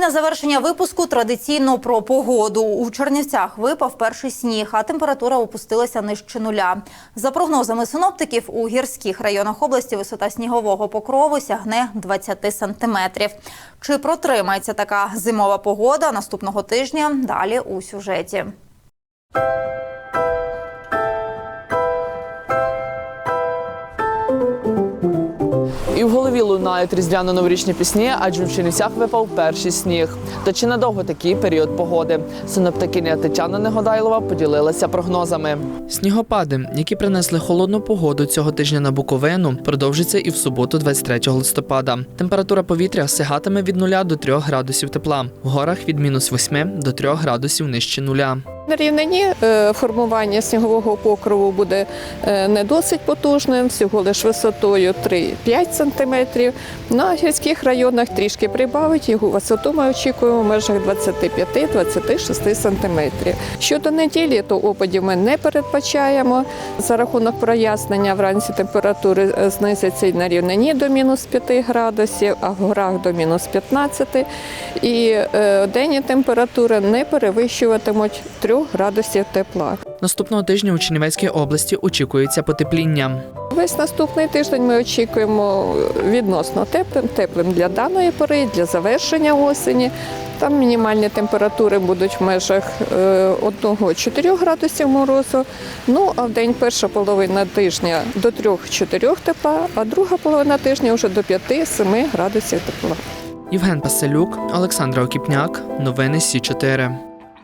на завершення випуску традиційно про погоду. У Чернівцях випав перший сніг, а температура опустилася нижче нуля. За прогнозами синоптиків, у гірських районах області висота снігового покрову сягне 20 сантиметрів. Чи протримається така зимова погода наступного тижня? Далі у сюжеті. І в голові лунають різдвяно-новорічні пісні, адже в Чернівцях випав перший сніг. Та чи надовго такий період погоди? Синоптикиня Тетяна Негодайлова поділилася прогнозами. Снігопади, які принесли холодну погоду цього тижня на Буковину, продовжаться і в суботу, 23 листопада. Температура повітря сягатиме від 0 до 3 градусів тепла, в горах від мінус 8 до 3 градусів нижче нуля. На рівнині е, формування снігового покрову буде е, не досить потужним, всього лише висотою 3-5 см. На гірських районах трішки прибавить, його висоту ми очікуємо в межах 25-26 см. Щодо неділі, то опадів ми не передбачаємо. За рахунок прояснення вранці температури е, знизяться і на рівнині до мінус 5 градусів, а в горах до мінус 15. І денні температури не перевищуватимуть 3 градусів тепла. Наступного тижня у Чернівецькій області очікується потепління. Весь наступний тиждень ми очікуємо відносно теплим, теплим для даної пори, для завершення осені. Там мінімальні температури будуть в межах е, 1-4 градусів морозу. Ну а в день перша половина тижня до 3-4 тепла, а друга половина тижня вже до 5-7 градусів тепла. Євген Паселюк, Олександра Окіпняк. Новини Сі 4